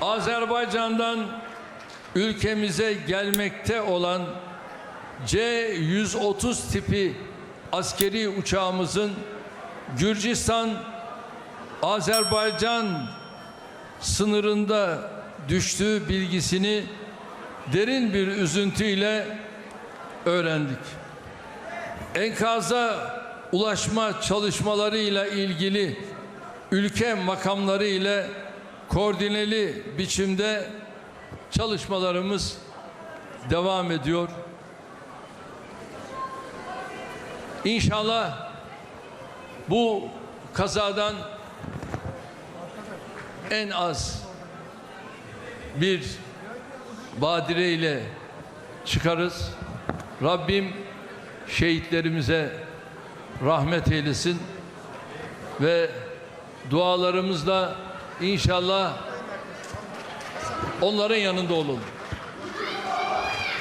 Azerbaycan'dan ülkemize gelmekte olan C-130 tipi askeri uçağımızın Gürcistan Azerbaycan sınırında düştüğü bilgisini derin bir üzüntüyle öğrendik. Enkaza ulaşma çalışmalarıyla ilgili ülke makamları ile koordineli biçimde çalışmalarımız devam ediyor. İnşallah bu kazadan en az bir badire ile çıkarız. Rabbim şehitlerimize rahmet eylesin ve dualarımızla inşallah onların yanında olalım.